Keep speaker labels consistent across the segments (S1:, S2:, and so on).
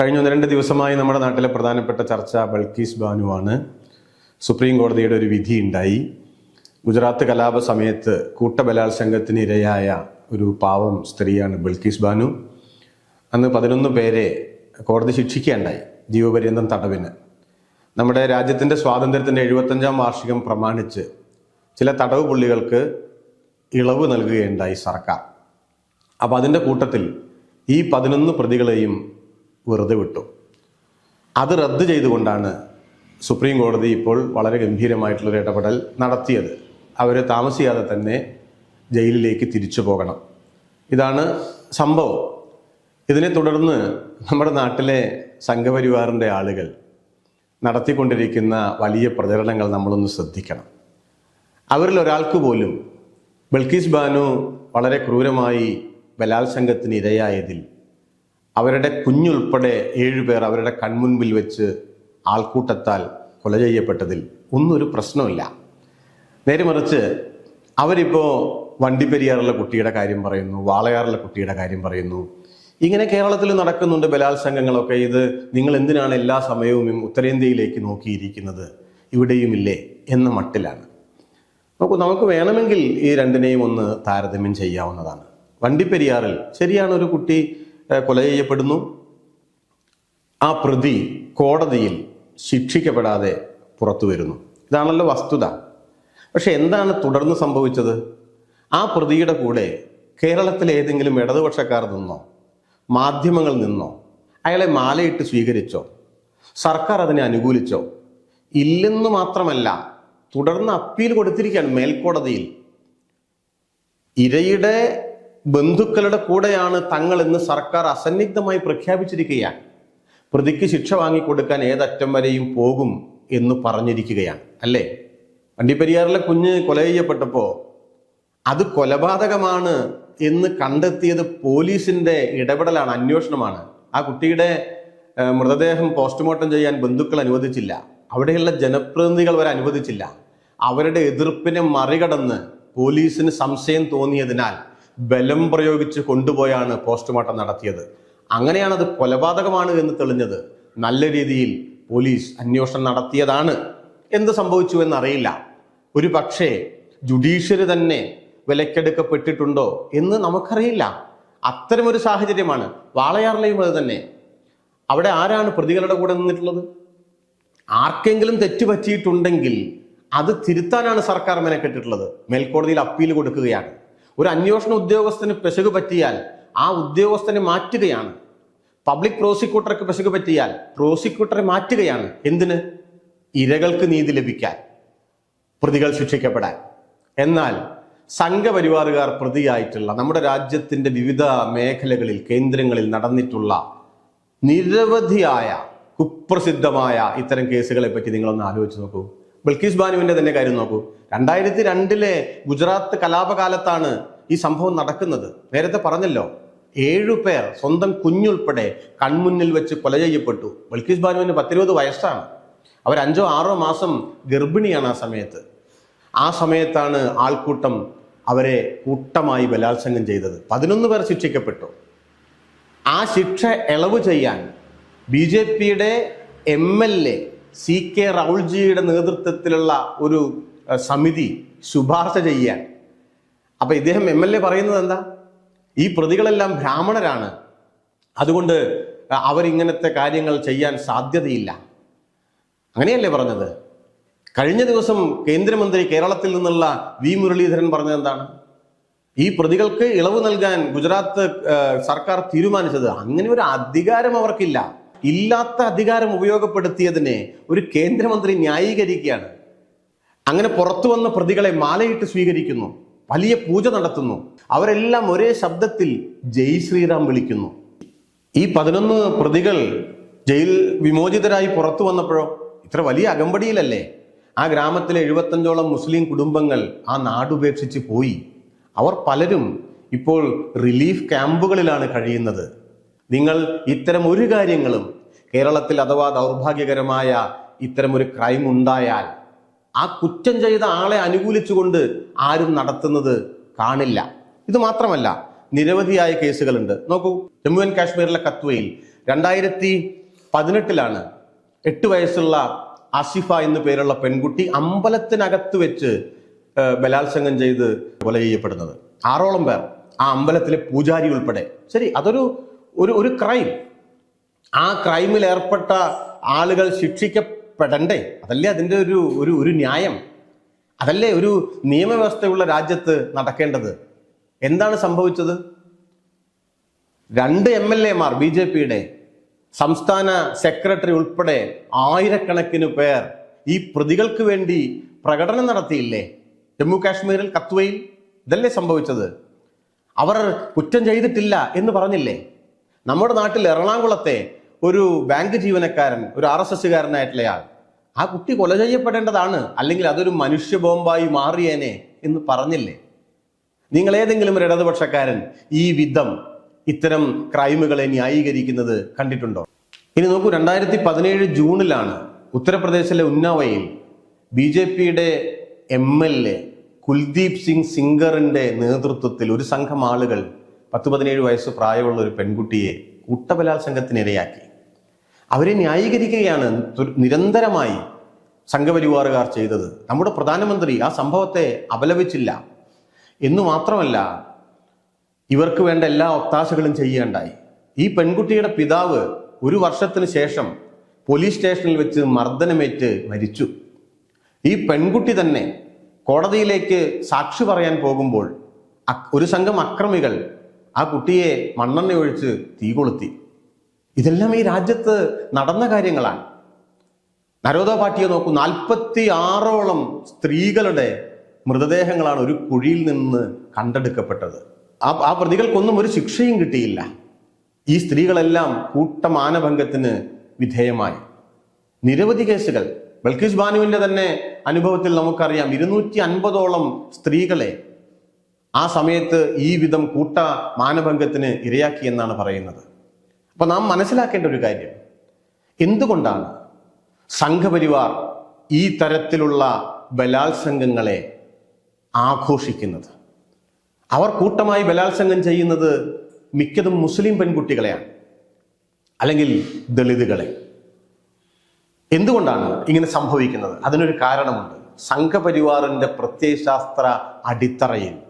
S1: കഴിഞ്ഞ ഒന്ന് രണ്ട് ദിവസമായി നമ്മുടെ നാട്ടിലെ പ്രധാനപ്പെട്ട ചർച്ച ബൾക്കീസ് ബാനുവാണ്. സുപ്രീം കോടതിയുടെ ഒരു വിധി ഉണ്ടായി. ഗുജറാത്ത് കലാപ സമയത്ത് കൂട്ടബലാത്സംഗത്തിന് ഇരയായ ഒരു പാവം സ്ത്രീയാണ് ബൾക്കീസ് ബാനു. അന്ന് പതിനൊന്ന് പേരെ കോടതി ശിക്ഷിക്കുകയുണ്ടായി ജീവപര്യന്തം തടവിന്. നമ്മുടെ രാജ്യത്തിന്റെ സ്വാതന്ത്ര്യത്തിന്റെ എഴുപത്തഞ്ചാം വാർഷികം പ്രമാണിച്ച് ചില തടവ് പുള്ളികൾക്ക് ഇളവ് നൽകുകയുണ്ടായി സർക്കാർ. അപ്പോൾ അതിന്റെ കൂട്ടത്തിൽ ഈ പതിനൊന്ന് പ്രതികളെയും വെറുതെ വിട്ടു. അത് റദ്ദ് ചെയ്തുകൊണ്ടാണ് സുപ്രീം കോടതി ഇപ്പോൾ വളരെ ഗംഭീരമായിട്ടുള്ളൊരു ഇടപെടൽ നടത്തിയത്. അവർ താമസിയാതെ തന്നെ ജയിലിലേക്ക് തിരിച്ചു പോകണം. ഇതാണ് സംഭവം. ഇതിനെ തുടർന്ന് നമ്മുടെ നാട്ടിലെ സംഘപരിവാറിന്റെ ആളുകൾ നടത്തിക്കൊണ്ടിരിക്കുന്ന വലിയ പ്രചരണങ്ങൾ നമ്മളൊന്ന് ശ്രദ്ധിക്കണം. അവരിൽ ഒരാൾക്ക് പോലും ബൽക്കീസ് ബാനു വളരെ ക്രൂരമായി ബലാത്സംഗത്തിന് ഇരയായതിൽ അവരുടെ കുഞ്ഞുൾപ്പെടെ ഏഴുപേർ അവരുടെ കൺമുൻപിൽ വെച്ച് ആൾക്കൂട്ടത്താൽ കൊല ചെയ്യപ്പെട്ടതിൽ ഒന്നും ഒരു പ്രശ്നമില്ല നേരെ മറിച്ച് അവരിപ്പോൾ വണ്ടിപ്പെരിയാറുള്ള കുട്ടിയുടെ കാര്യം പറയുന്നു വാളയാറുള്ള കുട്ടിയുടെ കാര്യം പറയുന്നു. ഇങ്ങനെ കേരളത്തിൽ നടക്കുന്നുണ്ട് ബലാത്സംഗങ്ങളൊക്കെ. ഇത് നിങ്ങൾ എന്തിനാണ് എല്ലാ സമയവും ഉത്തരേന്ത്യയിലേക്ക് നോക്കിയിരിക്കുന്നത്? ഇവിടെയുമില്ലേ എന്ന മട്ടിലാണ്. നോക്കൂ നമുക്ക് വേണമെങ്കിൽ ഈ രണ്ടിനെയും ഒന്ന് താരതമ്യം ചെയ്യാവുന്നതാണ്. വണ്ടിപ്പെരിയാറിൽ ശരിയാണ് ഒരു കുട്ടി കൊല ചെയ്യപ്പെടുന്നു. ആ പ്രതി കോടതിയിൽ ശിക്ഷിക്കപ്പെടാതെ പുറത്തു വരുന്നു. ഇതാണല്ലോ വസ്തുത. പക്ഷെ എന്താണ് തുടർന്ന് സംഭവിച്ചത്? ആ പ്രതിയുടെ കൂടെ കേരളത്തിലെ ഏതെങ്കിലും ഇടതുപക്ഷക്കാർ നിന്നോ മാധ്യമങ്ങൾ നിന്നോ അയാളെ മാലയിട്ട് സ്വീകരിച്ചോ സർക്കാർ അതിനെ അനുകൂലിച്ചോ ഇല്ലെന്ന് മാത്രമല്ല തുടർന്ന് അപ്പീൽ കൊടുത്തിരിക്കുകയാണ് മേൽക്കോടതിയിൽ. ഇരയുടെ ബന്ധുക്കളുടെ കൂടെയാണ് തങ്ങൾ എന്ന് സർക്കാർ അസന്നിഗ്ധമായി പ്രഖ്യാപിച്ചിരിക്കുകയാണ്. പ്രതിക്ക് ശിക്ഷ വാങ്ങിക്കൊടുക്കാൻ ഏതറ്റം വരെയും പോകും എന്ന് പറഞ്ഞിരിക്കുകയാണ് അല്ലേ? വണ്ടിപ്പെരിയാറിലെ കുഞ്ഞ് കൊല ചെയ്യപ്പെട്ടപ്പോൾ അത് കൊലപാതകമാണ് എന്ന് കണ്ടെത്തിയത് പോലീസിന്റെ ഇടപെടലാണ് അന്വേഷണമാണ്. ആ കുട്ടിയുടെ മൃതദേഹം പോസ്റ്റ്മോർട്ടം ചെയ്യാൻ ബന്ധുക്കൾ അനുവദിച്ചില്ല. അവിടെയുള്ള ജനപ്രതിനിധികൾ വരെ അനുവദിച്ചില്ല. അവരുടെ എതിർപ്പിനെ മറികടന്ന് പോലീസിന് സംശയം തോന്നിയതിനാൽ ബലം പ്രയോഗിച്ച് കൊണ്ടുപോയാണ് പോസ്റ്റ്മോർട്ടം നടത്തിയത്. അങ്ങനെയാണ് അത് കൊലപാതകമാണ് എന്ന് തെളിഞ്ഞത്. നല്ല രീതിയിൽ പോലീസ് അന്വേഷണം നടത്തിയതാണ്. എന്ത് സംഭവിച്ചു എന്നറിയില്ല. ഒരു പക്ഷേ ജുഡീഷ്യറി തന്നെ വിലക്കെടുക്കപ്പെട്ടിട്ടുണ്ടോ എന്ന് നമുക്കറിയില്ല. അത്തരമൊരു സാഹചര്യമാണ് വാളയാറിലെയും അത് തന്നെ. അവിടെ ആരാണ് പ്രതികളുടെ കൂടെ നിന്നിട്ടുള്ളത്? ആർക്കെങ്കിലും തെറ്റ് പറ്റിയിട്ടുണ്ടെങ്കിൽ അത് തിരുത്താനാണ് സർക്കാർ മെനക്കെട്ടിട്ടുള്ളത്. മേൽക്കോടതിയിൽ അപ്പീൽ കൊടുക്കുകയാണ്. ഒരു അന്വേഷണ ഉദ്യോഗസ്ഥന് പെശക് പറ്റിയാൽ ആ ഉദ്യോഗസ്ഥനെ മാറ്റുകയാണ്. പബ്ലിക് പ്രോസിക്യൂട്ടർക്ക് പെശക് പറ്റിയാൽ പ്രോസിക്യൂട്ടറെ മാറ്റുകയാണ്. എന്തിന്? ഇരകൾക്ക് നീതി ലഭിക്കാൻ പ്രതികൾ ശിക്ഷിക്കപ്പെടാൻ. എന്നാൽ സംഘപരിവാറുകാർ പ്രതിയായിട്ടുള്ള നമ്മുടെ രാജ്യത്തിന്റെ വിവിധ മേഖലകളിൽ കേന്ദ്രങ്ങളിൽ നടന്നിട്ടുള്ള നിരവധിയായ കുപ്രസിദ്ധമായ ഇത്തരം കേസുകളെ പറ്റി നിങ്ങളൊന്ന് ആലോചിച്ച് നോക്കൂ. ബൽക്കീസ് ബാനുവിന്റെ തന്നെ കാര്യം നോക്കൂ. രണ്ടായിരത്തി രണ്ടിലെ ഗുജറാത്ത് കലാപകാലത്താണ് ഈ സംഭവം നടക്കുന്നത്. നേരത്തെ പറഞ്ഞല്ലോ ഏഴു പേർ സ്വന്തം കുഞ്ഞുൾപ്പെടെ കൺമുന്നിൽ വെച്ച് കൊല ചെയ്യപ്പെട്ടു. ബൽക്കീസ് ബാനുവിന് പത്തിരുപത് വയസ്സാണ്. അവർ അഞ്ചോ ആറോ മാസം ഗർഭിണിയാണ് ആ സമയത്ത്. ആ സമയത്താണ് ആൾക്കൂട്ടം അവരെ കൂട്ടമായി ബലാത്സംഗം ചെയ്തത്. പതിനൊന്ന് പേർ ശിക്ഷിക്കപ്പെട്ടു. ആ ശിക്ഷ ഇളവ് ചെയ്യാൻ ബി ജെ പിയുടെ M L A C K റൗൾജിയുടെ നേതൃത്വത്തിലുള്ള ഒരു സമിതി ശുപാർശ ചെയ്യാൻ. അപ്പൊ ഇദ്ദേഹം എം എൽ എ പറയുന്നത് എന്താ? ഈ പ്രതികളെല്ലാം ബ്രാഹ്മണരാണ്. അതുകൊണ്ട് അവരിങ്ങനത്തെ കാര്യങ്ങൾ ചെയ്യാൻ സാധ്യതയില്ല. അങ്ങനെയല്ലേ പറഞ്ഞത്? കഴിഞ്ഞ ദിവസം കേന്ദ്രമന്ത്രി കേരളത്തിൽ നിന്നുള്ള വി മുരളീധരൻ പറഞ്ഞത് എന്താണ്? ഈ പ്രതികൾക്ക് ഇളവ് നൽകാൻ ഗുജറാത്ത് സർക്കാർ തീരുമാനിച്ചത്. അങ്ങനെ ഒരു അധികാരം അവർക്കില്ല. ഇല്ലാത്ത അധികാരം ഉപയോഗപ്പെടുത്തിയതിനെ ഒരു കേന്ദ്രമന്ത്രി ന്യായീകരിക്കുകയാണ്. അങ്ങനെ പുറത്തു വന്ന പ്രതികളെ മാലയിട്ട് സ്വീകരിക്കുന്നു. വലിയ പൂജ നടത്തുന്നു. അവരെല്ലാം ഒരേ ശബ്ദത്തിൽ ജയ് ശ്രീറാം വിളിക്കുന്നു. ഈ പതിനൊന്ന് പ്രതികൾ ജയിൽ വിമോചിതരായി പുറത്തു വന്നപ്പോഴോ? ഇത്ര വലിയ അകമ്പടിയിലല്ലേ? ആ ഗ്രാമത്തിലെ എഴുപത്തഞ്ചോളം മുസ്ലിം കുടുംബങ്ങൾ ആ നാടുപേക്ഷിച്ച് പോയി. അവർ പലരും ഇപ്പോൾ റിലീഫ് ക്യാമ്പുകളിലാണ് കഴിയുന്നത്. നിങ്ങൾ ഇത്തരം ഒരു കാര്യങ്ങളും കേരളത്തിൽ അഥവാ ദൗർഭാഗ്യകരമായ ഇത്തരം ഒരു ക്രൈം ഉണ്ടായാൽ ആ കുറ്റം ചെയ്ത ആളെ അനുകൂലിച്ചുകൊണ്ട് ആരും നടത്തുന്നത് കാണില്ല. ഇത് മാത്രമല്ല നിരവധിയായ കേസുകളുണ്ട്. നോക്കൂ ജമ്മു ആൻഡ് കാശ്മീരിലെ കത്വയിൽ രണ്ടായിരത്തി പതിനെട്ടിലാണ് എട്ട് വയസ്സുള്ള ആസിഫ എന്നു പേരുള്ള പെൺകുട്ടി അമ്പലത്തിനകത്ത് വെച്ച് ബലാത്സംഗം ചെയ്ത് കൊല ചെയ്യപ്പെടുന്നത് ആറോളം പേർ ആ അമ്പലത്തിലെ പൂജാരി ഉൾപ്പെടെ. ശരി അതൊരു ഒരു ഒരു ക്രൈം ആ ക്രൈമിൽ ഏർപ്പെട്ട ആളുകൾ ശിക്ഷിക്കപ്പെടണ്ടേ? അതല്ലേ അതിന്റെ ഒരു ഒരു ഒരു ന്യായം. അതല്ലേ ഒരു നിയമവ്യവസ്ഥയുള്ള രാജ്യത്ത് നടക്കേണ്ടത്? എന്താണ് സംഭവിച്ചത്? രണ്ട് എം എൽ എമാർ ബി ജെ പിയുടെ സംസ്ഥാന സെക്രട്ടറി ഉൾപ്പെടെ ആയിരക്കണക്കിന് പേർ ഈ പ്രതികൾക്ക് വേണ്ടി പ്രകടനം നടത്തിയില്ലേ? ജമ്മു കാശ്മീരിൽ കത്വയിൽ? ഇതല്ലേ സംഭവിച്ചത്? അവർ കുറ്റം ചെയ്തിട്ടില്ല എന്ന് പറഞ്ഞില്ലേ? നമ്മുടെ നാട്ടിൽ എറണാകുളത്തെ ഒരു ബാങ്ക് ജീവനക്കാരൻ ഒരു ആർ എസ് എസ്സുകാരനായിട്ടുള്ളയാൾ ആ കുട്ടി കൊല ചെയ്യപ്പെടേണ്ടതാണ് അല്ലെങ്കിൽ അതൊരു മനുഷ്യ ബോംബായി മാറിയേനെ എന്ന് പറഞ്ഞില്ലേ? നിങ്ങൾ ഏതെങ്കിലും ഒരു ഇടതുപക്ഷക്കാരൻ ഈ വിധം ഇത്തരം ക്രൈമുകളെ ന്യായീകരിക്കുന്നത് കണ്ടിട്ടുണ്ടോ? ഇനി നോക്കൂ രണ്ടായിരത്തി പതിനേഴ് ജൂണിലാണ് ഉത്തർപ്രദേശിലെ ഉന്നാവയിൽ ബി ജെ പിയുടെ M L A Kuldeep Singh സിംഗറിന്റെ നേതൃത്വത്തിൽ ഒരു സംഘം ആളുകൾ പത്ത് പതിനേഴ് വയസ്സ് പ്രായമുള്ള ഒരു പെൺകുട്ടിയെ കൂട്ടബലാത്സംഗത്തിനിരയാക്കി. അവരെ ന്യായീകരിക്കുകയാണ് നിരന്തരമായി സംഘപരിവാറുകാർ ചെയ്തത്. നമ്മുടെ പ്രധാനമന്ത്രി ആ സംഭവത്തെ അപലപിച്ചില്ല. എന്നു മാത്രമല്ല ഇവർക്ക് വേണ്ട എല്ലാ ഒത്താശകളും ചെയ്യേണ്ടായി. ഈ പെൺകുട്ടിയുടെ പിതാവ് ഒരു വർഷത്തിന് ശേഷം പോലീസ് സ്റ്റേഷനിൽ വെച്ച് മർദ്ദനമേറ്റ് മരിച്ചു. ഈ പെൺകുട്ടി തന്നെ കോടതിയിലേക്ക് സാക്ഷി പറയാൻ പോകുമ്പോൾ ഒരു സംഘം അക്രമികൾ ആ കുട്ടിയെ മണ്ണെണ്ണ ഒഴിച്ച് തീ കൊളുത്തി. ഇതെല്ലാം ഈ രാജ്യത്ത് നടന്ന കാര്യങ്ങളാണ്. നരോദ പാർട്ടിയെ നോക്കൂ നാൽപ്പത്തി ആറോളം സ്ത്രീകളുടെ മൃതദേഹങ്ങളാണ് ഒരു കുഴിയിൽ നിന്ന് കണ്ടെടുക്കപ്പെട്ടത്. ആ ആ പ്രതികൾക്കൊന്നും ഒരു ശിക്ഷയും കിട്ടിയില്ല. ഈ സ്ത്രീകളെല്ലാം കൂട്ടമാനഭംഗത്തിന് വിധേയമായി. നിരവധി കേസുകൾ. ബൽക്കീസ് ബാനുവിന്റെ തന്നെ അനുഭവത്തിൽ നമുക്കറിയാം ഇരുന്നൂറ്റി അൻപതോളം സ്ത്രീകളെ ആ സമയത്ത് ഈ വിധം കൂട്ട മാനഭംഗത്തിന് ഇരയാക്കി എന്നാണ് പറയുന്നത്. അപ്പൊ നാം മനസ്സിലാക്കേണ്ട ഒരു കാര്യം. എന്തുകൊണ്ടാണ് സംഘപരിവാർ ഈ തരത്തിലുള്ള ബലാത്സംഗങ്ങളെ ആഘോഷിക്കുന്നത്? അവർ കൂട്ടമായി ബലാത്സംഗം ചെയ്യുന്നത് മിക്കതും മുസ്ലിം പെൺകുട്ടികളെയാണ് അല്ലെങ്കിൽ ദളിതുകളെ. എന്തുകൊണ്ടാണ് ഇങ്ങനെ സംഭവിക്കുന്നത്? അതിനൊരു കാരണമുണ്ട്. സംഘപരിവാറിന്റെ പ്രത്യയശാസ്ത്ര അടിത്തറയിൽ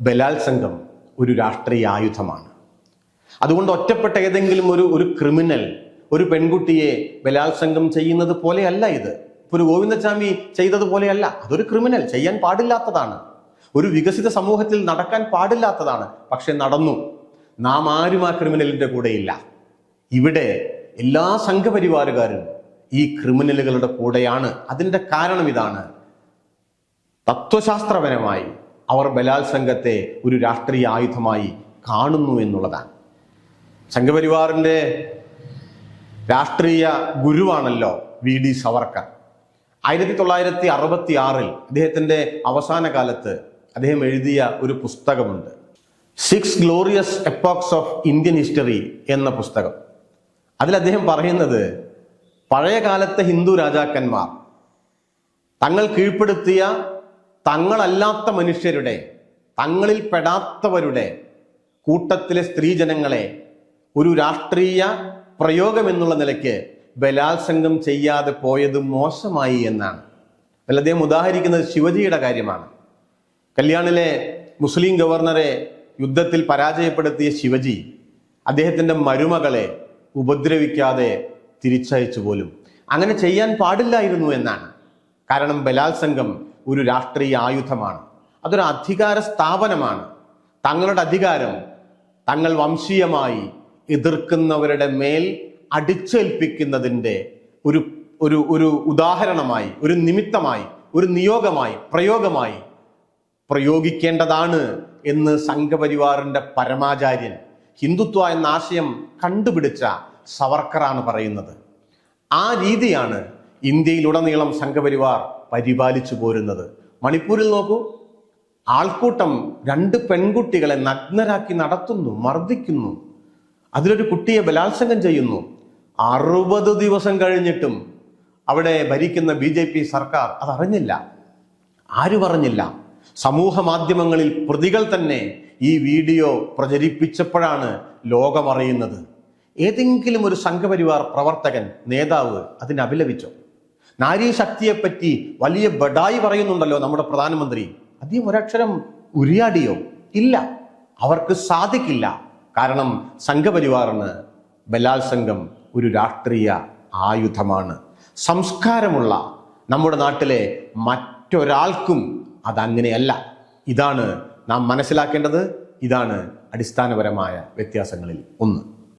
S1: ബലാത്സംഗം ഒരു രാഷ്ട്രീയ ആയുധമാണ്. അതുകൊണ്ട് ഒറ്റപ്പെട്ട ഏതെങ്കിലും ഒരു ഒരു ക്രിമിനൽ ഒരു പെൺകുട്ടിയെ ബലാത്സംഗം ചെയ്യുന്നത് പോലെയല്ല ഇത്. ഒരു ഗോവിന്ദസ്വാമി ചെയ്തതുപോലെയല്ല അതൊരു ക്രിമിനൽ ചെയ്യാൻ പാടില്ലാത്തതാണ്. ഒരു വികസിത സമൂഹത്തിൽ നടക്കാൻ പാടില്ലാത്തതാണ്. പക്ഷെ നടന്നു. നാം ആരും ആ ക്രിമിനലിന്റെ കൂടെയില്ല. ഇവിടെ എല്ലാ സംഘപരിവാറുകാരും ഈ ക്രിമിനലുകളുടെ കൂടെയാണ്. അതിന്റെ കാരണം ഇതാണ്. തത്വശാസ്ത്രപരമായി അവർ ബലാത്സംഗത്തെ ഒരു രാഷ്ട്രീയ ആയുധമായി കാണുന്നു എന്നുള്ളതാണ്. സംഘപരിവാറിന്റെ രാഷ്ട്രീയ ഗുരുവാണല്ലോ വി ഡി സവർക്കർ. ആയിരത്തി തൊള്ളായിരത്തി അറുപത്തി ആറിൽ അദ്ദേഹത്തിന്റെ അവസാന കാലത്ത് അദ്ദേഹം എഴുതിയ ഒരു പുസ്തകമുണ്ട്. Six glorious epochs of Indian history എന്ന പുസ്തകം. അതിൽ അദ്ദേഹം പറയുന്നത് പഴയ കാലത്തെ ഹിന്ദു രാജാക്കന്മാർ തങ്ങൾ കീഴ്പ്പെടുത്തിയ തങ്ങളല്ലാത്ത മനുഷ്യരുടെ തങ്ങളിൽ പെടാത്തവരുടെ കൂട്ടത്തിലെ സ്ത്രീജനങ്ങളെ ഒരു രാഷ്ട്രീയ പ്രയോഗം എന്നുള്ള നിലയ്ക്ക് ബലാത്സംഗം ചെയ്യാതെ പോയത് മോശമായി എന്നാണ്. അല്ല അദ്ദേഹം ഉദാഹരിക്കുന്നത് ശിവജിയുടെ കാര്യമാണ്. കല്യാണിലെ മുസ്ലിം ഗവർണറെ യുദ്ധത്തിൽ പരാജയപ്പെടുത്തിയ ശിവജി അദ്ദേഹത്തിന്റെ മരുമകളെ ഉപദ്രവിക്കാതെ തിരിച്ചയച്ചു പോലും. അങ്ങനെ ചെയ്യാൻ പാടില്ലായിരുന്നു എന്നാണ്. കാരണം ബലാത്സംഗം ഒരു രാഷ്ട്രീയ ആയുധമാണ്. അതൊരു അധികാര സ്ഥാപനമാണ്. തങ്ങളുടെ അധികാരം തങ്ങൾ വംശീയമായി എതിർക്കുന്നവരുടെ മേൽ അടിച്ചേൽപ്പിക്കുന്നതിന്റെ ഒരു ഒരു ഒരു ഉദാഹരണമായി ഒരു നിമിത്തമായി ഒരു നിയോഗമായി പ്രയോഗമായി പ്രയോഗിക്കേണ്ടതാണ് എന്ന് സംഘപരിവാറിന്റെ പരമാചാര്യൻ ഹിന്ദുത്വ എന്ന ആശയം കണ്ടുപിടിച്ച സവർക്കറാണ് പറയുന്നത്. ആ രീതിയാണ് ഇന്ത്യയിലുടനീളം സംഘപരിവാർ പരിപാലിച്ചു പോരുന്നത്. മണിപ്പൂരിൽ നോക്കൂ ആൾക്കൂട്ടം രണ്ട് പെൺകുട്ടികളെ നഗ്നരാക്കി നടത്തുന്നു മർദ്ദിക്കുന്നു. അതിലൊരു കുട്ടിയെ ബലാത്സംഗം ചെയ്യുന്നു. അറുപത് ദിവസം കഴിഞ്ഞിട്ടും അവിടെ ഭരിക്കുന്ന ബി ജെ പി സർക്കാർ അതറിഞ്ഞില്ല. ആരും അറിഞ്ഞില്ല സമൂഹ മാധ്യമങ്ങളിൽ പ്രതികൾ തന്നെ ഈ വീഡിയോ പ്രചരിപ്പിച്ചപ്പോഴാണ് ലോകമറിയുന്നത് ഏതെങ്കിലും ഒരു സംഘപരിവാർ പ്രവർത്തകൻ നേതാവ് അതിനെ അപലപിച്ചോ? നാരീ ശക്തിയെപ്പറ്റി വലിയ ബഡായി പറയുന്നുണ്ടല്ലോ നമ്മുടെ പ്രധാനമന്ത്രി. അധികം ഒരക്ഷരം ഉരിയാടിയോ? ഇല്ല. അവർക്ക് സാധിക്കില്ല. കാരണം സംഘപരിവാറിന് ബലാത്സംഗം ഒരു രാഷ്ട്രീയ ആയുധമാണ്. സംസ്കാരമുള്ള നമ്മുടെ നാട്ടിലെ മറ്റൊരാൾക്കും അതങ്ങനെയല്ല. ഇതാണ് നാം മനസ്സിലാക്കേണ്ടത്. ഇതാണ് അടിസ്ഥാനപരമായ വ്യത്യാസങ്ങളിൽ ഒന്ന്.